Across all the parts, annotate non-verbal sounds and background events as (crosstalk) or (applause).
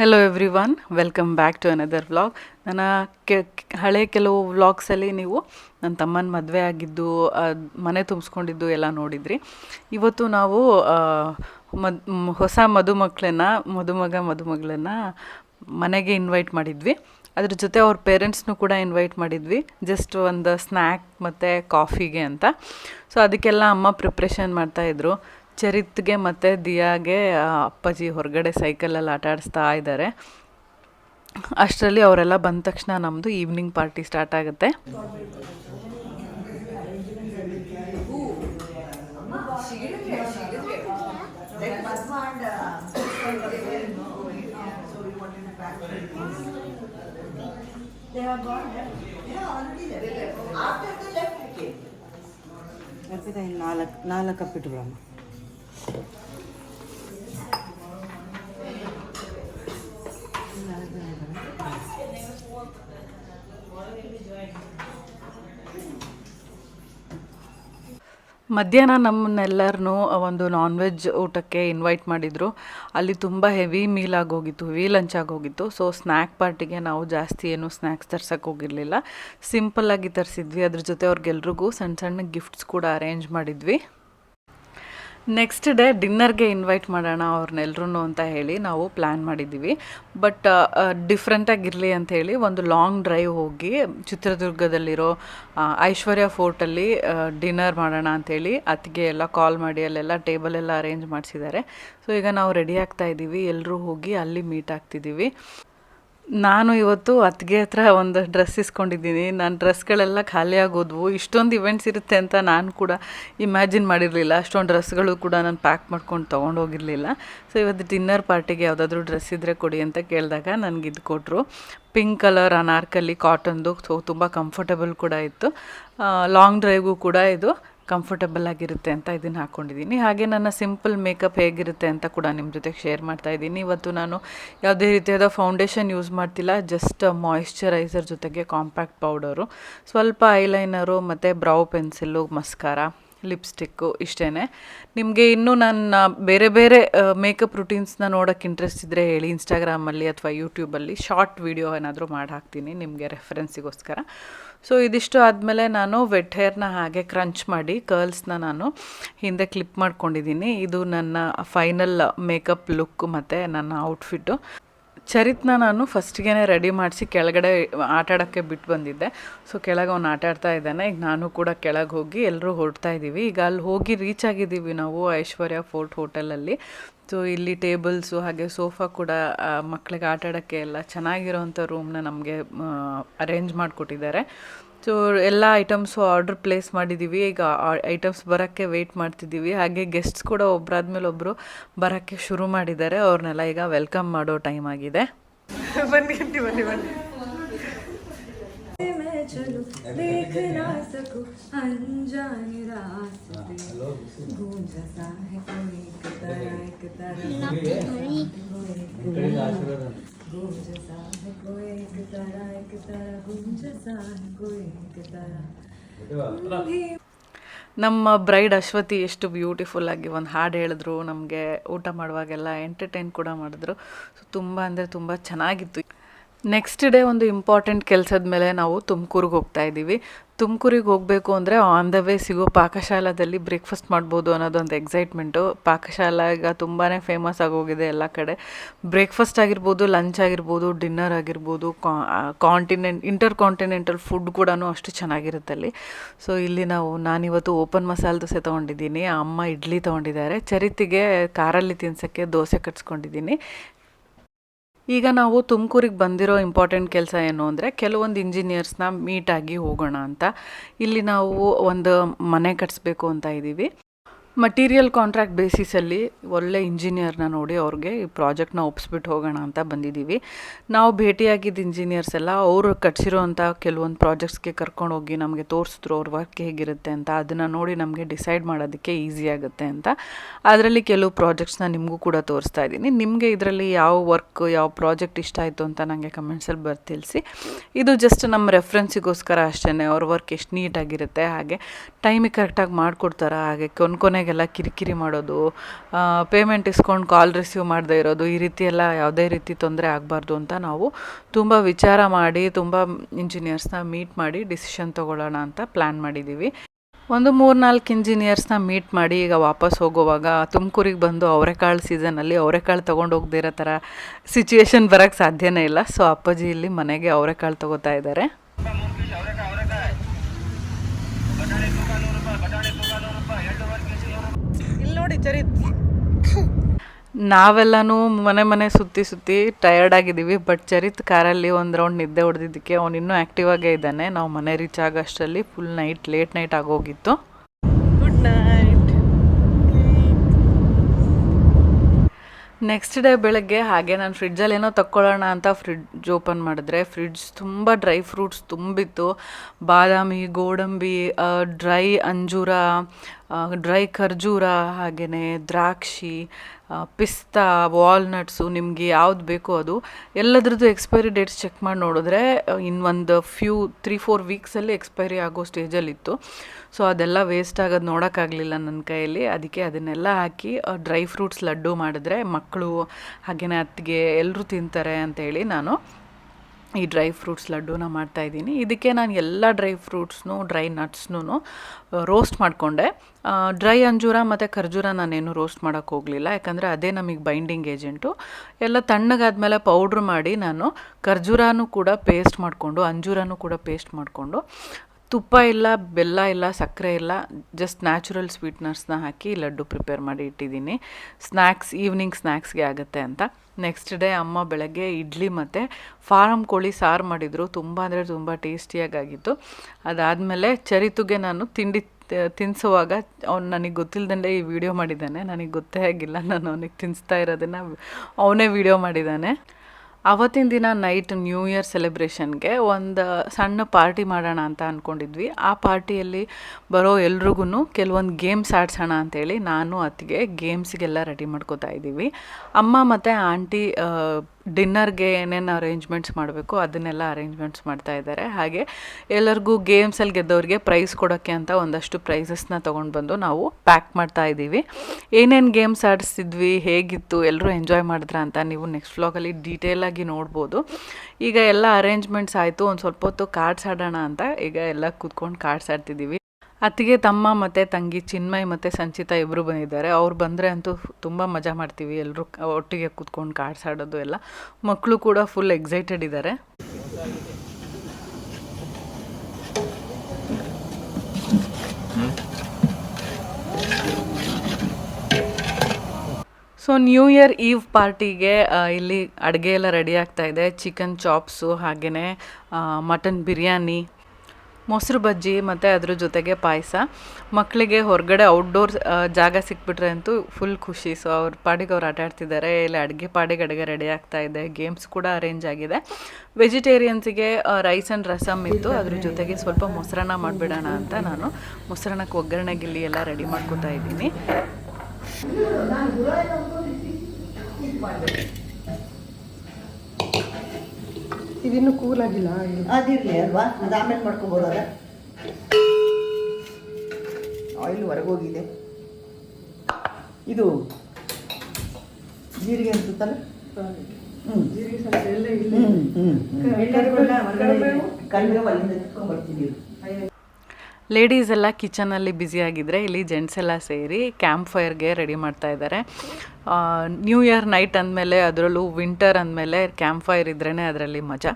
Hello everyone welcome back to another vlog ನನ್ನ ಕೆ, ಹಳೆ ಕೆಲವು ವ್ಲಾಗ್ಸಲ್ಲಿ ನೀವು ನನ್ನ ತಮ್ಮನ ಮದುವೆ ಆಗಿದ್ದು ಮನೆ ತುಂಬಿಸ್ಕೊಂಡಿದ್ದು ಎಲ್ಲ ನೋಡಿದ್ರಿ. ಇವತ್ತು ನಾವು ಮದ್ ಹೊಸ ಮದುಮಕ್ಕಳನ್ನ ಮದುಮಗ ಮದುಮಗಳನ್ನ ಮನೆಗೆ ಇನ್ವೈಟ್ ಮಾಡಿದ್ವಿ. ಅದ್ರ ಜೊತೆ ಅವ್ರ ಪೇರೆಂಟ್ಸ್ನು ಕೂಡ ಇನ್ವೈಟ್ ಮಾಡಿದ್ವಿ. ಜಸ್ಟ್ ಒಂದು ಸ್ನ್ಯಾಕ್ ಮತ್ತು ಕಾಫಿಗೆ ಅಂತ. ಸೊ ಅದಕ್ಕೆಲ್ಲ ಅಮ್ಮ ಪ್ರಿಪ್ರೇಷನ್ ಮಾಡ್ತಾಯಿದ್ರು ಚರಿತ್ಗೆ ಮತ್ತು ದಿಯಾಗೆ ಅಪ್ಪಾಜಿ ಹೊರಗಡೆ ಸೈಕಲಲ್ಲಿ ಆಟ ಆಡಿಸ್ತಾ ಇದ್ದಾರೆ. ಅಷ್ಟರಲ್ಲಿ ಅವರೆಲ್ಲ ಬಂದ ತಕ್ಷಣ ನಮ್ಮದು ಈವ್ನಿಂಗ್ ಪಾರ್ಟಿ ಸ್ಟಾರ್ಟ್ ಆಗುತ್ತೆ. ನಾಲ್ಕು ನಾಲ್ಕು ಕಪ್ ಇಟ್ಬಿಡಮ್ಮ. ಮಧ್ಯಾಹ್ನ ನಮ್ಮನ್ನೆಲ್ಲರನ್ನೂ ಒಂದು ನಾನ್ ವೆಜ್ ಊಟಕ್ಕೆ ಇನ್ವೈಟ್ ಮಾಡಿದರು. ಅಲ್ಲಿ ತುಂಬ ಹೆವಿ ಮೀಲ್ ಆಗೋಗಿತ್ತು ಹೆವಿ ಲಂಚ್ ಆಗೋಗಿತ್ತು. ಸೊ ಸ್ನ್ಯಾಕ್ ಪಾರ್ಟಿಗೆ ನಾವು ಜಾಸ್ತಿ ಏನು ಸ್ನ್ಯಾಕ್ಸ್ ತರ್ಸಕ್ಕೆ ಹೋಗಿರಲಿಲ್ಲ. ಸಿಂಪಲ್ಲಾಗಿ ತರಿಸಿದ್ವಿ. ಅದ್ರ ಜೊತೆ ಅವ್ರಿಗೆಲ್ರಿಗೂ ಸಣ್ಣ ಸಣ್ಣ ಗಿಫ್ಟ್ಸ್ ಕೂಡ ಅರೇಂಜ್ ಮಾಡಿದ್ವಿ. ನೆಕ್ಸ್ಟ್ ಡೇ ಡಿನ್ನರ್ಗೆ ಇನ್ವೈಟ್ ಮಾಡೋಣ ಅವ್ರನ್ನೆಲ್ರೂ ಅಂತ ಹೇಳಿ ನಾವು ಪ್ಲ್ಯಾನ್ ಮಾಡಿದ್ದೀವಿ. ಬಟ್ ಡಿಫ್ರೆಂಟಾಗಿರಲಿ ಅಂತ ಹೇಳಿ ಒಂದು ಲಾಂಗ್ ಡ್ರೈವ್ ಹೋಗಿ ಚಿತ್ರದುರ್ಗದಲ್ಲಿರೋ ಐಶ್ವರ್ಯ ಫೋರ್ಟಲ್ಲಿ ಡಿನ್ನರ್ ಮಾಡೋಣ ಅಂಥೇಳಿ ಅತ್ತಿಗೆ ಎಲ್ಲ ಕಾಲ್ ಮಾಡಿ ಅಲ್ಲೆಲ್ಲ ಟೇಬಲ್ ಎಲ್ಲ ಅರೇಂಜ್ ಮಾಡಿಸಿದ್ದಾರೆ. ಸೊ ಈಗ ನಾವು ರೆಡಿ ಆಗ್ತಾ ಇದ್ದೀವಿ. ಎಲ್ಲರೂ ಹೋಗಿ ಅಲ್ಲಿ ಮೀಟ್ ಆಗ್ತಿದ್ದೀವಿ. ನಾನು ಇವತ್ತು ಅತ್ತಿಗೆ ಹತ್ರ ಒಂದು ಡ್ರೆಸ್ ಇಸ್ಕೊಂಡಿದ್ದೀನಿ. ನನ್ನ ಡ್ರೆಸ್ಗಳೆಲ್ಲ ಖಾಲಿ ಆಗೋದ್ವು. ಇಷ್ಟೊಂದು ಇವೆಂಟ್ಸ್ ಇರುತ್ತೆ ಅಂತ ನಾನು ಕೂಡ ಇಮ್ಯಾಜಿನ್ ಮಾಡಿರಲಿಲ್ಲ. ಅಷ್ಟೊಂದು ಡ್ರೆಸ್ಗಳು ಕೂಡ ನಾನು ಪ್ಯಾಕ್ ಮಾಡ್ಕೊಂಡು ತೊಗೊಂಡು ಹೋಗಿರಲಿಲ್ಲ. ಸೊ ಇವತ್ತು ಡಿನ್ನರ್ ಪಾರ್ಟಿಗೆ ಯಾವುದಾದ್ರೂ ಡ್ರೆಸ್ ಇದ್ದರೆ ಕೊಡಿ ಅಂತ ಕೇಳಿದಾಗ ನನಗೆ ಇದು ಕೊಟ್ಟರು ಪಿಂಕ್ ಕಲರ್ ಅನಾರ್ಕಲಿ ಕಾಟನ್ದು ಸೊ ತುಂಬ ಕಂಫರ್ಟಬಲ್ ಕೂಡ ಇತ್ತು. ಲಾಂಗ್ ಡ್ರೈವ್ಗೂ ಕೂಡ ಇದು. ಕಂಫರ್ಟಬಲ್ ಆಗಿರುತ್ತೆ ಅಂತ ಇದನ್ನು ಹಾಕ್ಕೊಂಡಿದ್ದೀನಿ ಹಾಗೆ ನನ್ನ ಸಿಂಪಲ್ ಮೇಕಪ್ ಹೇಗಿರುತ್ತೆ ಅಂತ ಕೂಡ ನಿಮ್ಮ ಜೊತೆಗೆ ಶೇರ್ ಮಾಡ್ತಾ ಇದ್ದೀನಿ. ಇವತ್ತು ನಾನು ಯಾವುದೇ ರೀತಿಯಾದ ಫೌಂಡೇಶನ್ ಯೂಸ್ ಮಾಡ್ತಿಲ್ಲ ಜಸ್ಟ್ ಮಾಯಿಶ್ಚರೈಸರ್ ಜೊತೆಗೆ ಕಾಂಪ್ಯಾಕ್ಟ್ ಪೌಡರು ಸ್ವಲ್ಪ ಐಲೈನರು ಮತ್ತು ಬ್ರೌ ಪೆನ್ಸಿಲ್ಲು ಮಸ್ಕಾರ ಲಿಪ್ಸ್ಟಿಕ್ಕು ಇಷ್ಟೇ ನಿಮಗೆ ಇನ್ನೂ ನನ್ನ ಬೇರೆ ಬೇರೆ ಮೇಕಪ್ ರುಟೀನ್ಸ್ನ ನೋಡೋಕ್ಕೆ ಇಂಟ್ರೆಸ್ಟ್ ಇದ್ದರೆ ಹೇಳಿ ಇನ್ಸ್ಟಾಗ್ರಾಮಲ್ಲಿ ಅಥವಾ ಯೂಟ್ಯೂಬಲ್ಲಿ ಶಾರ್ಟ್ ವೀಡಿಯೋ ಏನಾದರೂ ಮಾಡಿ ಹಾಕ್ತೀನಿ ನಿಮಗೆ ರೆಫರೆನ್ಸಿಗೋಸ್ಕರ ಸೊ ಇದಿಷ್ಟು ಆದಮೇಲೆ ನಾನು ವೆಟ್ ಹೇರ್ನ ಹಾಗೆ ಕ್ರಂಚ್ ಮಾಡಿ ಕರ್ಲ್ಸ್ನ ನಾನು ಹಿಂದೆ ಕ್ಲಿಪ್ ಮಾಡ್ಕೊಂಡಿದ್ದೀನಿ. ಇದು ನನ್ನ ಫೈನಲ್ ಮೇಕಪ್ ಲುಕ್ ಮತ್ತು ನನ್ನ ಔಟ್ಫಿಟ್ಟು ಚರಿತ್ನ ನಾನು ಫಸ್ಟ್ಗೆ ರೆಡಿ ಮಾಡಿಸಿ ಕೆಳಗಡೆ ಆಟಾಡೋಕ್ಕೆ ಬಿಟ್ಟು ಬಂದಿದ್ದೆ. ಸೊ ಕೆಳಗೆ ಅವ್ನು ಆಟಾಡ್ತಾ ಇದ್ದಾನೆ. ಈಗ ನಾನು ಕೂಡ ಕೆಳಗೆ ಹೋಗಿ ಎಲ್ಲರೂ ಹೊರಡ್ತಾ ಇದ್ದೀವಿ. ಈಗ ಅಲ್ಲಿ ಹೋಗಿ ರೀಚ್ ಆಗಿದ್ದೀವಿ ನಾವು ಐಶ್ವರ್ಯ ಫೋರ್ಟ್ ಹೋಟೆಲಲ್ಲಿ. ಸೊ ಇಲ್ಲಿ ಟೇಬಲ್ಸು ಹಾಗೆ ಸೋಫಾ ಕೂಡ ಮಕ್ಕಳಿಗೆ ಆಟಾಡೋಕ್ಕೆ ಎಲ್ಲ ಚೆನ್ನಾಗಿರೋವಂಥ ರೂಮ್ನ ನಮಗೆ ಅರೇಂಜ್ ಮಾಡಿಕೊಟ್ಟಿದ್ದಾರೆ. ಸೊ ಎಲ್ಲ ಐಟಮ್ಸು ಆರ್ಡ್ರ್ ಪ್ಲೇಸ್ ಮಾಡಿದ್ದೀವಿ ಈಗ ಐಟಮ್ಸ್ ಬರೋಕ್ಕೆ ವೆಯ್ಟ್ ಮಾಡ್ತಿದ್ದೀವಿ ಹಾಗೆ ಗೆಸ್ಟ್ಸ್ ಕೂಡ ಒಬ್ಬರಾದ್ಮೇಲೆ ಒಬ್ಬರು ಬರೋಕ್ಕೆ ಶುರು ಮಾಡಿದ್ದಾರೆ. ಅವ್ರನ್ನೆಲ್ಲ ಈಗ ವೆಲ್ಕಮ್ ಮಾಡೋ ಟೈಮ್ ಆಗಿದೆ. (laughs) ಬನ್ನಿ ಬನ್ನಿ ಬನ್ನಿ. मैं चलूं देख ना सकूं अनजाने रास्ते गूंज सा है कोई एक तरह एक तरह गूंज सा है कोई एक तरह एक तरह गूंज सा है कोई एक तरह ನಮ್ಮ ಬ್ರೈಡ್ ಅಶ್ವತಿ ಎಷ್ಟು ಬ್ಯೂಟಿಫುಲ್ ಆಗಿ ಒಂದು ಹಾಡು ಹೇಳಿದ್ರು ನಮಗೆ ಊಟ ಮಾಡುವಾಗೆಲ್ಲ ಎಂಟರ್ಟೈನ್ ಕೂಡ ಮಾಡಿದ್ರು ಸೊ ತುಂಬ ಅಂದರೆ ತುಂಬ ಚೆನ್ನಾಗಿತ್ತು ನೆಕ್ಸ್ಟ್ ಡೇ ಒಂದು ಇಂಪಾರ್ಟೆಂಟ್ ಕೆಲಸದ ಮೇಲೆ ನಾವು ತುಮಕೂರಿಗೆ ಹೋಗ್ತಾ ಇದ್ದೀವಿ. ತುಮಕೂರಿಗೆ ಹೋಗಬೇಕು ಅಂದರೆ ಆನ್ ದ ವೇ ಸಿಗೋ ಪಾಕಶಾಲಾದಲ್ಲಿ ಬ್ರೇಕ್ಫಾಸ್ಟ್ ಮಾಡ್ಬೋದು ಅನ್ನೋದೊಂದು ಎಕ್ಸೈಟ್ಮೆಂಟು ಪಾಕಶಾಲಾ ಈಗ ತುಂಬಾ ಫೇಮಸ್ ಆಗೋಗಿದೆ ಎಲ್ಲ ಕಡೆ. ಬ್ರೇಕ್ಫಾಸ್ಟ್ ಆಗಿರ್ಬೋದು ಲಂಚ್ ಆಗಿರ್ಬೋದು ಡಿನ್ನರ್ ಆಗಿರ್ಬೋದು ಕಾಂಟಿನೆಂಟ್ ಇಂಟರ್ ಕಾಂಟಿನೆಂಟಲ್ ಫುಡ್ ಕೂಡ ಅಷ್ಟು ಚೆನ್ನಾಗಿರುತ್ತೆ ಅಲ್ಲಿ. ಸೊ ಇಲ್ಲಿ ನಾವು, ನಾನಿವತ್ತು ಓಪನ್ ಮಸಾಲೆ ದೋಸೆ ತೊಗೊಂಡಿದ್ದೀನಿ. ಅಮ್ಮ ಇಡ್ಲಿ ತೊಗೊಂಡಿದ್ದಾರೆ. ಚರಿತಿಗೆ ಕಾರಲ್ಲಿ ತಿನ್ಸೋಕ್ಕೆ ದೋಸೆ ಕಟ್ಸ್ಕೊಂಡಿದ್ದೀನಿ. ಈಗ ನಾವು ತುಮಕೂರಿಗೆ ಬಂದಿರೋ ಇಂಪಾರ್ಟೆಂಟ್ ಕೆಲಸ ಏನು ಅಂದರೆ ಕೆಲವೊಂದು ಇಂಜಿನಿಯರ್ಸ್ನ ಮೀಟಾಗಿ ಹೋಗೋಣ ಅಂತ. ಇಲ್ಲಿ ನಾವು ಒಂದು ಮನೆ ಕಟ್ಟಿಸ್ಬೇಕು ಅಂತ ಇದ್ದೀವಿ. ಮಟೀರಿಯಲ್ ಕಾಂಟ್ರಾಕ್ಟ್ ಬೇಸಿಸಲ್ಲಿ ಒಳ್ಳೆ ಇಂಜಿನಿಯರ್ನ ನೋಡಿ ಅವ್ರಿಗೆ ಈ ಪ್ರಾಜೆಕ್ಟ್ನ ಒಪ್ಸ್ಬಿಟ್ಟು ಹೋಗೋಣ ಅಂತ ಬಂದಿದ್ದೀವಿ ನಾವು ಭೇಟಿಯಾಗಿದ್ದ ಇಂಜಿನಿಯರ್ಸ್ ಎಲ್ಲ ಅವರು ಕಟ್ಸಿರೋಂಥ ಕೆಲವೊಂದು ಪ್ರಾಜೆಕ್ಟ್ಸ್ಗೆ ಕರ್ಕೊಂಡು ಹೋಗಿ ನಮಗೆ ತೋರಿಸಿದ್ರು ಅವ್ರ ವರ್ಕ್ ಹೇಗಿರುತ್ತೆ ಅಂತ, ಅದನ್ನು ನೋಡಿ ನಮಗೆ ಡಿಸೈಡ್ ಮಾಡೋದಕ್ಕೆ ಈಸಿ ಆಗುತ್ತೆ ಅಂತ. ಅದರಲ್ಲಿ ಕೆಲವು ಪ್ರಾಜೆಕ್ಟ್ಸ್ನ ನಿಮಗೂ ಕೂಡ ತೋರಿಸ್ತಾ ಇದ್ದೀನಿ. ನಿಮಗೆ ಇದರಲ್ಲಿ ಯಾವ ವರ್ಕ್ ಯಾವ ಪ್ರಾಜೆಕ್ಟ್ ಇಷ್ಟ ಆಯಿತು ಅಂತ ನನಗೆ ಕಮೆಂಟ್ಸಲ್ಲಿ ಬರ್ ತಿಳಿಸಿ ಇದು ಜಸ್ಟ್ ನಮ್ಮ ರೆಫ್ರೆನ್ಸಿಗೋಸ್ಕರ ಅಷ್ಟೇ ಅವ್ರ ವರ್ಕ್ ಎಷ್ಟು ನೀಟಾಗಿರುತ್ತೆ ಹಾಗೆ ಟೈಮಿಗೆ ಕರೆಕ್ಟಾಗಿ ಮಾಡಿಕೊಡ್ತಾರ, ಹಾಗೆ ಕೊನೆ ಕೊನೆ ಮನೆಗೆಲ್ಲ ಕಿರಿಕಿರಿ ಮಾಡೋದು ಪೇಮೆಂಟ್ ಇಸ್ಕೊಂಡು ಕಾಲ್ ರಿಸೀವ್ ಮಾಡದೇ ಇರೋದು, ಈ ರೀತಿ ಎಲ್ಲ ಯಾವುದೇ ರೀತಿ ತೊಂದರೆ ಆಗಬಾರ್ದು ಅಂತ ನಾವು ತುಂಬ ವಿಚಾರ ಮಾಡಿ, ತುಂಬ ಇಂಜಿನಿಯರ್ಸ್ನ ಮೀಟ್ ಮಾಡಿ ಡಿಸಿಷನ್ ತೊಗೊಳ್ಳೋಣ ಅಂತ ಪ್ಲ್ಯಾನ್ ಮಾಡಿದ್ದೀವಿ ಒಂದು ಮೂರು ನಾಲ್ಕು ಇಂಜಿನಿಯರ್ಸ್ನ ಮೀಟ್ ಮಾಡಿ ಈಗ ವಾಪಸ್ ಹೋಗುವಾಗ ತುಮಕೂರಿಗೆ ಬಂದು ಅವರೆಕಾಳು ಸೀಸನಲ್ಲಿ ಅವರೆಕಾಳು ತೊಗೊಂಡು ಹೋಗದೇ ಇರೋ ಥರ ಸಿಚುವೇಶನ್ ಬರೋಕ್ಕೆ ಸಾಧ್ಯನೇ ಇಲ್ಲ. ಸೊ ಅಪ್ಪಾಜಿ ಇಲ್ಲಿ ಮನೆಗೆ ಅವರೆಕಾಳು ತೊಗೋತಾ ಇದ್ದಾರೆ ಇಲ್ಲಿ ನೋಡಿ ಚರಿತ್ ನಾವೆಲ್ಲನೂ ಮನೆ ಮನೆ ಸುತ್ತಿ ಸುತ್ತಿ ಟಯರ್ಡ್ ಆಗಿದ್ದೀವಿ ಬಟ್ ಚರಿತ್ ಕಾರಲ್ಲಿ ಒಂದು ರೌಂಡ್ ನಿದ್ದೆ ಹೊಡೆದಿದ್ದಕ್ಕೆ ಅವ್ನು ಇನ್ನೂ ಆ್ಯಕ್ಟಿವ್ ಆಗೇ ಇದ್ದಾನೆ. ನಾವು ಮನೆ ರೀಚ್ ಆಗೋಷ್ಟರಲ್ಲಿ ಫುಲ್ ನೈಟ್ ಲೇಟ್ ನೈಟ್ ಆಗೋಗಿತ್ತು. ಗುಡ್ ನೈಟ್ ನೆಕ್ಸ್ಟ್ ಡೇ ಬೆಳಗ್ಗೆ ಹಾಗೆ ನಾನು ಫ್ರಿಡ್ಜಲ್ಲಿ ಏನೋ ತಕ್ಕೊಳ್ಳೋಣ ಅಂತ ಫ್ರಿಡ್ಜ್ ಓಪನ್ ಮಾಡಿದ್ರೆ ಫ್ರಿಡ್ಜ್ ತುಂಬ ಡ್ರೈ ಫ್ರೂಟ್ಸ್ ತುಂಬಿತ್ತು. ಬಾದಾಮಿ ಗೋಡಂಬಿ ಡ್ರೈ ಅಂಜೂರ ಡ್ರೈ ಖರ್ಜೂರ ಹಾಗೆಯೇ ದ್ರಾಕ್ಷಿ ಪಿಸ್ತಾ, ವಾಲ್ನಟ್ಸು ನಿಮಗೆ ಯಾವ್ದು ಬೇಕೋ ಅದು. ಎಲ್ಲದ್ರದ್ದು ಎಕ್ಸ್ಪೈರಿ ಡೇಟ್ಸ್ ಚೆಕ್ ಮಾಡಿ ನೋಡಿದ್ರೆ ಇನ್ನು ಒಂದು ಫ್ಯೂ ತ್ರೀ ಫೋರ್ ವೀಕ್ಸಲ್ಲಿ ಎಕ್ಸ್ಪೈರಿ ಆಗೋ ಸ್ಟೇಜಲ್ಲಿತ್ತು ಸೊ ಅದೆಲ್ಲ ವೇಸ್ಟ್ ಆಗೋದು ನೋಡೋಕ್ಕಾಗಲಿಲ್ಲ ನನ್ನ ಕೈಯಲ್ಲಿ. ಅದಕ್ಕೆ ಅದನ್ನೆಲ್ಲ ಹಾಕಿ ಡ್ರೈ ಫ್ರೂಟ್ಸ್ ಲಡ್ಡು ಮಾಡಿದ್ರೆ ಮಕ್ಕಳು ಹಾಗೆಯೇ ಅತ್ತಿಗೆ ಎಲ್ಲರೂ ತಿಂತಾರೆ ಅಂತೇಳಿ ನಾನು ಈ ಡ್ರೈ ಫ್ರೂಟ್ಸ್ ಲಡ್ಡೂನ ಮಾಡ್ತಾಯಿದ್ದೀನಿ ಇದಕ್ಕೆ ನಾನು ಎಲ್ಲ ಡ್ರೈ ಫ್ರೂಟ್ಸ್ನು, ಡ್ರೈ ನಟ್ಸ್ನೂ ರೋಸ್ಟ್ ಮಾಡಿಕೊಂಡೆ. ಡ್ರೈ ಅಂಜೂರ ಮತ್ತು ಖರ್ಜೂರ ನಾನೇನು ರೋಸ್ಟ್ ಮಾಡೋಕ್ಕೆ ಹೋಗಲಿಲ್ಲ. ಯಾಕಂದರೆ ಅದೇ ನಮಗೆ ಬೈಂಡಿಂಗ್ ಏಜೆಂಟು ಎಲ್ಲ ತಣ್ಣಗಾದ್ಮೇಲೆ ಪೌಡ್ರ್ ಮಾಡಿ ನಾನು ಖರ್ಜೂರನೂ ಕೂಡ ಪೇಸ್ಟ್ ಮಾಡಿಕೊಂಡು, ಅಂಜೂರನೂ ಕೂಡ ಪೇಸ್ಟ್ ಮಾಡಿಕೊಂಡು, ತುಪ್ಪ ಇಲ್ಲ, ಬೆಲ್ಲ ಇಲ್ಲ, ಸಕ್ಕರೆ ಇಲ್ಲ ಜಸ್ಟ್ ನ್ಯಾಚುರಲ್ ಸ್ವೀಟ್ನರ್ಸ್ನ ಹಾಕಿ ಲಡ್ಡು ಪ್ರಿಪೇರ್ ಮಾಡಿ ಇಟ್ಟಿದ್ದೀನಿ. ಸ್ನ್ಯಾಕ್ಸ್ ಈವ್ನಿಂಗ್ ಸ್ನ್ಯಾಕ್ಸ್ಗೆ ಆಗುತ್ತೆ ಅಂತ. ನೆಕ್ಸ್ಟ್ ಡೇ ಅಮ್ಮ ಬೆಳಗ್ಗೆ ಇಡ್ಲಿ ಮತ್ತು ಫಾರಮ್ ಕೋಳಿ ಸಾರು ಮಾಡಿದರು. ತುಂಬ ಅಂದರೆ ತುಂಬ ಟೇಸ್ಟಿಯಾಗಿತ್ತು ಅದಾದಮೇಲೆ ಚರಿತುಗೆ ನಾನು ತಿಂಡಿ ತಿನ್ನಿಸುವಾಗ ಅವ್ನು ನನಗೆ ಗೊತ್ತಿಲ್ದಂಡೆ ಈ ವಿಡಿಯೋ ಮಾಡಿದ್ದಾನೆ. ನನಗೆ ಗೊತ್ತೇ ಆಗಿಲ್ಲ. ನಾನು ಅವನಿಗೆ ತಿನ್ನಿಸ್ತಾ ಇರೋದನ್ನು ಅವನೇ ವಿಡಿಯೋ ಮಾಡಿದ್ದಾನೆ. ಅವತ್ತಿನ ದಿನ ನೈಟ್ ನ್ಯೂ ಇಯರ್ ಸೆಲೆಬ್ರೇಷನ್ಗೆ ಒಂದು ಸಣ್ಣ ಪಾರ್ಟಿ ಮಾಡೋಣ ಅಂತ ಅಂದ್ಕೊಂಡಿದ್ವಿ ಆ ಪಾರ್ಟಿಯಲ್ಲಿ ಬರೋ ಎಲ್ರಿಗೂ ಕೆಲವೊಂದು ಗೇಮ್ಸ್ ಆಡ್ಸೋಣ ಅಂತೇಳಿ ನಾನು ಅತ್ತಿಗೆ ಗೇಮ್ಸ್ಗೆಲ್ಲ ರೆಡಿ ಮಾಡ್ಕೋತಾ ಇದ್ದೀವಿ. ಅಮ್ಮ ಮತ್ತು ಆಂಟಿ ಡಿನ್ನರ್ಗೆ ಏನೇನು ಅರೇಂಜ್ಮೆಂಟ್ಸ್ ಮಾಡಬೇಕು ಅದನ್ನೆಲ್ಲ ಅರೇಂಜ್ಮೆಂಟ್ಸ್ ಮಾಡ್ತಾ ಇದ್ದಾರೆ. ಹಾಗೆ ಎಲ್ಲರಿಗೂ ಗೇಮ್ಸಲ್ಲಿ ಗೆದ್ದವ್ರಿಗೆ ಪ್ರೈಸ್ ಕೊಡೋಕ್ಕೆ ಅಂತ ಒಂದಷ್ಟು ಪ್ರೈಸಸ್ನ ತೊಗೊಂಡು ಬಂದು ನಾವು ಪ್ಯಾಕ್ ಮಾಡ್ತಾ ಇದ್ದೀವಿ. ಏನೇನು ಗೇಮ್ಸ್ ಆಡಿಸ್ತಿದ್ವಿ ಹೇಗಿತ್ತು ಎಲ್ಲರೂ ಎಂಜಾಯ್ ಮಾಡಿದ್ರ ಅಂತ ನೀವು ನೆಕ್ಸ್ಟ್ ವ್ಲಾಗಲ್ಲಿ ಡೀಟೇಲಾಗಿ ನೋಡ್ಬೋದು. ಈಗ ಎಲ್ಲ ಅರೇಂಜ್ಮೆಂಟ್ಸ್ ಆಯಿತು, ಒಂದು ಸ್ವಲ್ಪ ಹೊತ್ತು ಕಾರ್ಡ್ಸ್ ಆಡೋಣ ಅಂತ ಈಗ ಎಲ್ಲ ಕೂತ್ಕೊಂಡು ಕಾರ್ಡ್ಸ್ ಆಡ್ತಿದ್ದೀವಿ. ಅತ್ತಿಗೆ ತಮ್ಮ ಮತ್ತು ತಂಗಿ ಚಿನ್ಮಯ್ ಮತ್ತು ಸಂಚಿತಾ ಇಬ್ಬರು ಬಂದಿದ್ದಾರೆ. ಅವ್ರು ಬಂದರೆ ಅಂತೂ ತುಂಬ ಮಜಾ ಮಾಡ್ತೀವಿ. ಎಲ್ಲರೂ ಒಟ್ಟಿಗೆ ಕೂತ್ಕೊಂಡು ಕಾಡ್ಸಾಡೋದು ಎಲ್ಲ. ಮಕ್ಕಳು ಕೂಡ ಫುಲ್ ಎಕ್ಸೈಟೆಡ್ ಇದ್ದಾರೆ ಸೊ ನ್ಯೂ ಇಯರ್ ಈವ್ ಪಾರ್ಟಿಗೆ ಇಲ್ಲಿ ಅಡುಗೆ ಎಲ್ಲ ರೆಡಿ ಆಗ್ತಾ ಇದೆ. ಚಿಕನ್ ಚಾಪ್ಸು ಹಾಗೆಯೇ ಮಟನ್ ಬಿರಿಯಾನಿ ಮೊಸರು ಬಜ್ಜಿ ಮತ್ತು ಅದ್ರ ಜೊತೆಗೆ ಪಾಯಸ. ಮಕ್ಕಳಿಗೆ ಹೊರಗಡೆ ಔಟ್ಡೋರ್ ಜಾಗ ಸಿಕ್ಬಿಟ್ರೆ ಅಂತೂ ಫುಲ್ ಖುಷಿ. ಸೊ ಅವ್ರ ಪಾಡಿಗೆ ಅವ್ರು ಆಟಾಡ್ತಿದ್ದಾರೆ. ಇಲ್ಲಿ ಅಡುಗೆ ಪಾಡಿಗೆ ಅಡುಗೆ ರೆಡಿ ಆಗ್ತಾ ಇದೆ. ಗೇಮ್ಸ್ ಕೂಡ ಅರೇಂಜ್ ಆಗಿದೆ. ವೆಜಿಟೇರಿಯನ್ಸಿಗೆ ರೈಸ್ ಆ್ಯಂಡ್ ರಸಮ್ ಇತ್ತು. ಅದ್ರ ಜೊತೆಗೆ ಸ್ವಲ್ಪ ಮೊಸರನ್ನ ಮಾಡಿಬಿಡೋಣ ಅಂತ ನಾನು ಮೊಸರನ್ನಕ್ಕೆ ಒಗ್ಗರಣೆ ಗಿಲ್ಲಿ ಎಲ್ಲ ರೆಡಿ ಮಾಡ್ಕೊತಾ ಇದ್ದೀನಿ. ಇದಿನ್ನೂ ಕೂಲ್ ಆಗಿಲ್ಲ. ಅದಿರಲಿ ಅಲ್ವಾ? ಅದು ಆಮೇಲೆ ಮಾಡ್ಕೊಬೋದಲ್ಲ ಆಯಿಲ್ ಹೊರಗೋಗಿದೆ ಇದು ಜೀರಿಗೆ ಅನ್ಸುತ್ತಲ್ಲ ಹ್ಞೂ ಕರಿಬೇವು ಅಲ್ಲಿಂದ ಎತ್ಕೊಂಡ್ಬರ್ತೀನಿ ಲೇಡೀಸ್ ಎಲ್ಲ ಕಿಚನಲ್ಲಿ ಆಗಿದ್ರೆ ಇಲ್ಲಿ ಜೆಂಟ್ಸ್ ಎಲ್ಲ ಸೇರಿ ಕ್ಯಾಂಪ್ ಫೈರ್ಗೆ ರೆಡಿ ಮಾಡ್ತಾ ಇದ್ದಾರೆ. ನ್ಯೂ ಇಯರ್ ನೈಟ್ ಅಂದಮೇಲೆ ಅದರಲ್ಲೂ ವಿಂಟರ್ ಅಂದಮೇಲೆ ಕ್ಯಾಂಪ್ ಫೈರ್ ಇದ್ರೇ ಅದರಲ್ಲಿ ಮಜಾ.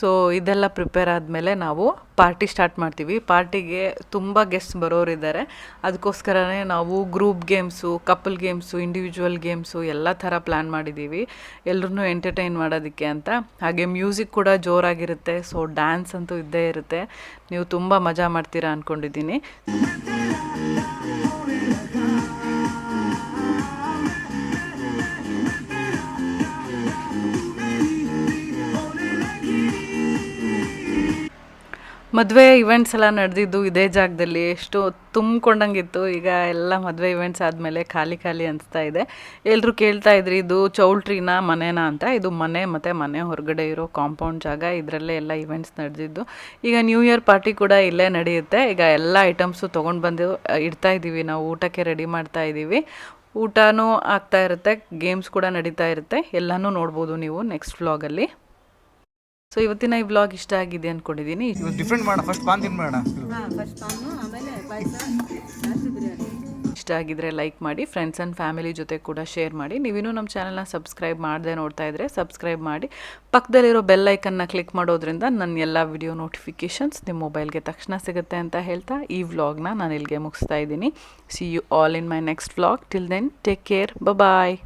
ಸೊ ಇದೆಲ್ಲ ಪ್ರಿಪೇರ್ ಆದಮೇಲೆ ನಾವು ಪಾರ್ಟಿ ಸ್ಟಾರ್ಟ್ ಮಾಡ್ತೀವಿ. ಪಾರ್ಟಿಗೆ ತುಂಬ ಗೆಸ್ಟ್ ಬರೋರಿದ್ದಾರೆ ಅದಕ್ಕೋಸ್ಕರನೇ ನಾವು group games couple games individual games ಎಲ್ಲ ಥರ ಪ್ಲ್ಯಾನ್ ಮಾಡಿದ್ದೀವಿ. ಎಲ್ಲರೂ ಎಂಟರ್ಟೈನ್ ಮಾಡೋದಕ್ಕೆ ಅಂತ. ಹಾಗೆ ಮ್ಯೂಸಿಕ್ ಕೂಡ ಜೋರಾಗಿರುತ್ತೆ. ಸೊ ಡ್ಯಾನ್ಸ್ ಅಂತೂ ಇದ್ದೇ ಇರುತ್ತೆ. ನೀವು ತುಂಬ ಮಜಾ ಮಾಡ್ತೀರಾ ಅಂದ್ಕೊಂಡಿದ್ದೀನಿ ಮದುವೆ ಇವೆಂಟ್ಸ್ ಎಲ್ಲ ನಡೆದಿದ್ದು ಇದೇ ಜಾಗದಲ್ಲಿ. ಎಷ್ಟು ತುಂಬಿಕೊಂಡಂಗಿತ್ತು. ಈಗ ಎಲ್ಲ ಮದುವೆ ಇವೆಂಟ್ಸ್ ಆದಮೇಲೆ ಖಾಲಿ ಖಾಲಿ ಅನಿಸ್ತಾ ಇದೆ. ಎಲ್ಲರೂ ಕೇಳ್ತಾ ಇದ್ರಿ, ಇದು ಚೌಲ್ಟ್ರಿನ ಮನೆನಾ ಅಂತ? ಇದು ಮನೆ ಮತ್ತು ಮನೆ ಹೊರಗಡೆ ಇರೋ ಕಾಂಪೌಂಡ್ ಜಾಗ. ಇದರಲ್ಲೇ ಎಲ್ಲ ಇವೆಂಟ್ಸ್ ನಡೆದಿದ್ದು. ಈಗ ನ್ಯೂ ಇಯರ್ ಪಾರ್ಟಿ ಕೂಡ ಇಲ್ಲೇ ನಡೆಯುತ್ತೆ. ಈಗ ಎಲ್ಲ ಐಟಮ್ಸು ತೊಗೊಂಡು ಬಂದು ಇಡ್ತಾ ಇದ್ದೀವಿ ನಾವು ಊಟಕ್ಕೆ ರೆಡಿ ಮಾಡ್ತಾ ಇದ್ದೀವಿ ಊಟನೂ ಆಗ್ತಾ ಇರುತ್ತೆ. ಗೇಮ್ಸ್ ಕೂಡ ನಡೀತಾ ಇರುತ್ತೆ. ಎಲ್ಲನೂ ನೋಡ್ಬೋದು ನೀವು ನೆಕ್ಸ್ಟ್ ವ್ಲಾಗಲ್ಲಿ ಸೊ ಇವತ್ತಿನ ಈ ಬ್ಲಾಗ್ ಇಷ್ಟ ಆಗಿದೆ ಅನ್ಕೊಂಡಿದ್ದೀನಿ ಇವತ್ತು ಡಿಫ್ರೆಂಟ್ ಮಾಡೋಣ ಫಸ್ಟ್ ಪಾನ್ ತಿನ್ಬೇಡ ಇಷ್ಟ ಆಗಿದ್ರೆ ಲೈಕ್ ಮಾಡಿ ಫ್ರೆಂಡ್ಸ್ ಆ್ಯಂಡ್ ಫ್ಯಾಮಿಲಿ ಜೊತೆ ಕೂಡ ಶೇರ್ ಮಾಡಿ. ನೀವಿನ್ನೂ ನಮ್ಮ ಚಾನಲ್ನ ಸಬ್ಸ್ಕ್ರೈಬ್ ಮಾಡದೆ ನೋಡ್ತಾ ಇದ್ರೆ ಸಬ್ಸ್ಕ್ರೈಬ್ ಮಾಡಿ. ಪಕ್ಕದಲ್ಲಿರೋ ಬೆಲ್ ಐಕನ್ನ ಕ್ಲಿಕ್ ಮಾಡೋದ್ರಿಂದ ನನ್ನ ಎಲ್ಲ ವಿಡಿಯೋ ನೋಟಿಫಿಕೇಷನ್ಸ್ ನಿಮ್ಮ ಮೊಬೈಲ್ಗೆ ತಕ್ಷಣ ಸಿಗುತ್ತೆ ಅಂತ ಹೇಳ್ತಾ ಈ ವ್ಲಾಗ್ನ ನಾನು ಇಲ್ಲಿಗೆ ಮುಗಿಸ್ತಾ ಇದ್ದೀನಿ. See you all in my next vlog till then take care bye